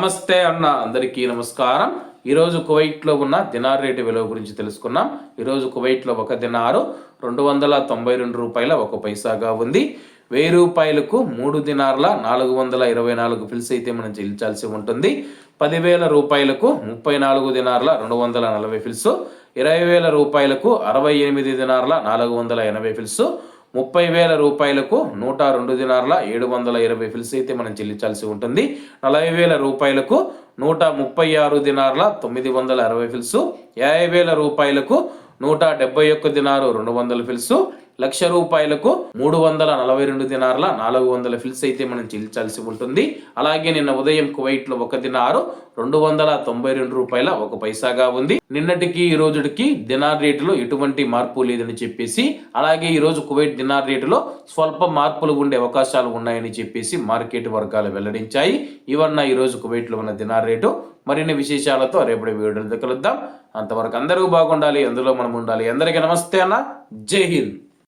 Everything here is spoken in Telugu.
నమస్తే అన్న అందరికీ నమస్కారం. ఈరోజు కువైట్లో ఉన్న దినార్ రేటు విలువ గురించి తెలుసుకున్నాం. ఈరోజు కువైట్లో ఒక దినారు రెండు వందల తొంభై రెండు రూపాయల ఒక పైసాగా ఉంది. వెయ్యి రూపాయలకు మూడు దినార్ల నాలుగు వందల ఇరవై నాలుగు ఫిల్స్ అయితే మనం చెల్లించాల్సి ఉంటుంది. పదివేల రూపాయలకు ముప్పై నాలుగు దినార్ల రెండు వందల నలభై ఫిల్స్ ఇరవై వేల రూపాయలకు అరవై ఎనిమిది దినార్ల నాలుగు వందల ఎనభై ఫిల్స్ ముప్పై వేల రూపాయలకు నూట రెండు దినార్ల ఏడు వందల ఇరవై ఫిల్స్ అయితే మనం చెల్లించాల్సి ఉంటుంది. నలభై వేల రూపాయలకు నూట ముప్పై ఆరు దినార్ల తొమ్మిది వందల అరవై ఫిల్స్. యాభై వేల రూపాయలకు నూట డెబ్బై ఒక్క దినారు రెండు వందల ఫిల్స్. లక్ష రూపాయలకు మూడు వందల నలభై రెండు దినార్ల నాలుగు వందల ఫిల్స్ అయితే మనం చెల్లించాల్సి ఉంటుంది. అలాగే నిన్న ఉదయం కువైట్లో ఒక దినారు రెండు వందల తొంభై రెండు రూపాయల ఒక పైసాగా ఉంది. నిన్నటికి ఈ రోజుకి దినార్ రేటులో ఎటువంటి మార్పు లేదని చెప్పేసి అలాగే ఈ రోజు కువైట్ దినార్ రేటులో స్వల్ప మార్పులు ఉండే అవకాశాలు ఉన్నాయని చెప్పేసి మార్కెట్ వర్గాలు వెల్లడించాయి. ఇవన్న ఈ రోజు కువైట్లో ఉన్న దినార్ రేటు. మరిన్ని విశేషాలతో రేపటి వీడియోలో కలుద్దాం. అంతవరకు అందరూ బాగుండాలి అందులో మనం ఉండాలి. అందరికీ నమస్తే అన్న. జై హింద్.